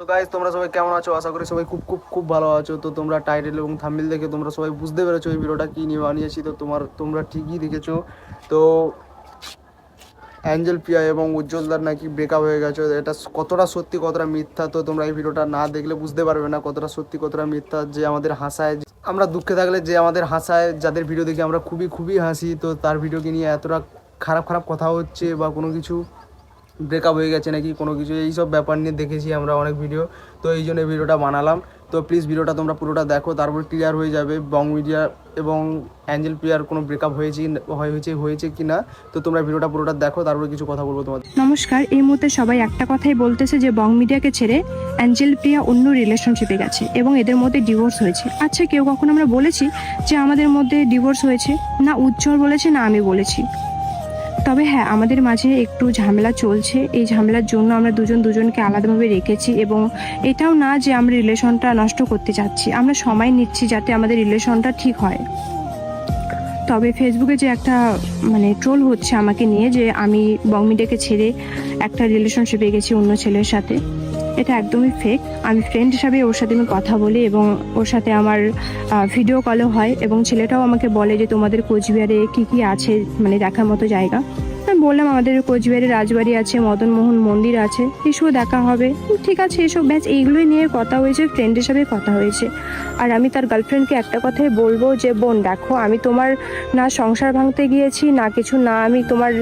তো গাইজ তোমরা সবাই কেমন আছো? আশা করি সবাই খুব খুব খুব ভালো আছো। তো তোমরা টাইটেল এবং থাম্বিল দেখে তোমরা সবাই বুঝতে পেরেছ এই ভিডিওটা কী নিয়ে বানিয়েছি। তো তোমার, তোমরা ঠিকই দেখেছ। তো অ্যাঞ্জেল প্রিয়া এবং উজ্জ্বলদার নাকি ব্রেকআপ হয়ে গেছে। এটা কতটা সত্যি, কতটা মিথ্যা, তো তোমরা এই ভিডিওটা না দেখলে বুঝতে পারবে না কতটা সত্যি, কতটা মিথ্যা, যে আমাদের হাসায় আমরা দুঃখে থাকলে যে আমাদের হাসায়, যাদের ভিডিও দেখে আমরা খুবই খুবই হাসি, তো তার ভিডিওকে নিয়ে এতটা খারাপ খারাপ কথা হচ্ছে বা কোনো কিছু ব্রেকআপ হয়ে গেছে নাকি কোনো কিছু, এইসব ব্যাপার নিয়ে দেখেছি আমরা অনেক ভিডিও তো এই জন্য ভিডিওটা বানালাম। তো প্লিজ ভিডিওটা তোমরা পুরোটা দেখো, তারপর ক্লিয়ার হয়ে যাবে বং মিডিয়া এবং অ্যাঞ্জেল প্রিয়ার কোনো ব্রেকআপ হয়েছে হয়েছে হয়েছে কি না। তো তোমরা ভিডিওটা পুরোটা দেখো, তারপর কিছু কথা বলব তোমাদের। নমস্কার, এই মুহূর্তে সবাই একটা কথাই বলতেছে যে বং মিডিয়াকে ছেড়ে অ্যাঞ্জেল প্রিয়া অন্য রিলেশনশিপে গেছে এবং এদের মধ্যে ডিভোর্স হয়েছে। আচ্ছা কেউ কখন আমরা বলেছি যে আমাদের মধ্যে ডিভোর্স হয়েছে? না উজ্জ্বল বলেছে, না আমি বলেছি। তবে হ্যাঁ আমাদের মাঝে একটু ঝামেলা চলছে। এই ঝামেলার জন্য আমরা দুজন দুজনকে আলাদাভাবে রেখেছি এবং এটাও না যে আমরা রিলেশনটা নষ্ট করতে চাচ্ছি। আমরা সময় নিচ্ছি যাতে আমাদের রিলেশনটা ঠিক হয়। তবে ফেসবুকে যে একটা মানে ট্রোল হচ্ছে আমাকে নিয়ে যে আমি বংমিডেকে ছেড়ে একটা রিলেশনশিপে গেছি অন্য ছেলের সাথে। এটা একদমই ফেক আমি ফ্রেন্ড হিসাবে ওর সাথে আমি কথা বলি এবং ওর সাথে আমার ভিডিও কলও হয় এবং ছেলেটাও আমাকে বলে যে তোমাদের কোচবিহারে কি কি আছে মানে দেখার মতো জায়গা। আমি বললাম, আমাদের কোচবিহারে রাজবাড়ি আছে, মদনমোহন মন্দির আছে এসব দেখা হবে। ঠিক আছে এসব ব্যাচ এইগুলোই নিয়ে কথা হয়েছে ফ্রেন্ড হিসাবে কথা হয়েছে। আর আমি তার গার্লফ্রেন্ডকে একটা কথাই বলব যে, বোন, দেখো, আমি তোমার না সংসার ভাঙতে গিয়েছি, না কিছু, না আমি তোমার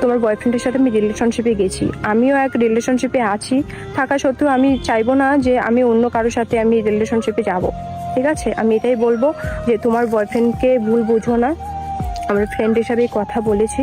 তোমার বয়ফ্রেন্ডের সাথে আমি রিলেশনশিপে গেছি। আমিও এক রিলেশনশিপে আছি। থাকা সত্ত্বেও আমি চাইব না যে, আমি অন্য কারোর সাথে আমি রিলেশনশিপে যাব। ঠিক আছে? আমি এটাই বলব যে, তোমার বয়ফ্রেন্ডকে ভুল বুঝো না। আমার ফ্রেন্ড হিসাবে কথা বলেছি।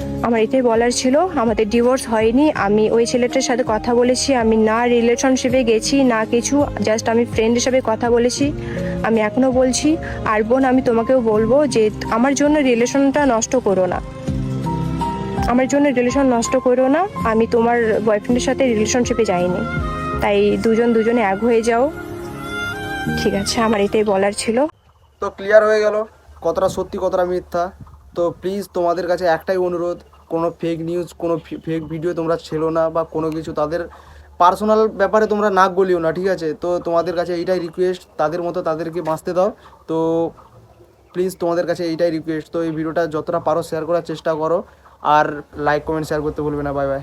আমার এটাই বলার ছিল। আমাদের ডিভোর্স হয়নি। আমি ওই ছেলেটার সাথে কথা বলেছি। আমি না রিলেশনশিপে গেছি, না কিছু। জাস্ট আমি ফ্রেন্ড হিসাবে কথা বলেছি। আমি এখনও বলছি, আর বোন, আমি তোমাকেও বলব যে আমার জন্য রিলেশনটা নষ্ট করো না। আমার জন্য রিলেশন নষ্ট করো না। আমি তোমার বয়ফ্রেন্ডের সাথে রিলেশনশিপে যাইনি। তাই দুজন দুজনে এক হয়ে যাও। ঠিক আছে, আমার এটাই বলার ছিল। তো ক্লিয়ার হয়ে গেল। কতটা সত্যি, কতটা মিথ্যা। তো প্লিজ তোমাদের কাছে একটাই অনুরোধ কোনো ফেক নিউজ কোনো ফেক ভিডিও তোমরা ছেলো না বা কোনো কিছু, তাদের পার্সোনাল ব্যাপারে তোমরা নাক গলিও না, ঠিক আছে? তো তোমাদের কাছে এইটাই রিকোয়েস্ট তাদের মতো তাদেরকে বাঁচতে দাও। তো প্লিজ তোমাদের কাছে এইটাই রিকোয়েস্ট তো এই ভিডিওটা যতটা পারো শেয়ার করার চেষ্টা করো। আর লাইক কমেন্ট শেয়ার করতে ভুলবে না। Bye bye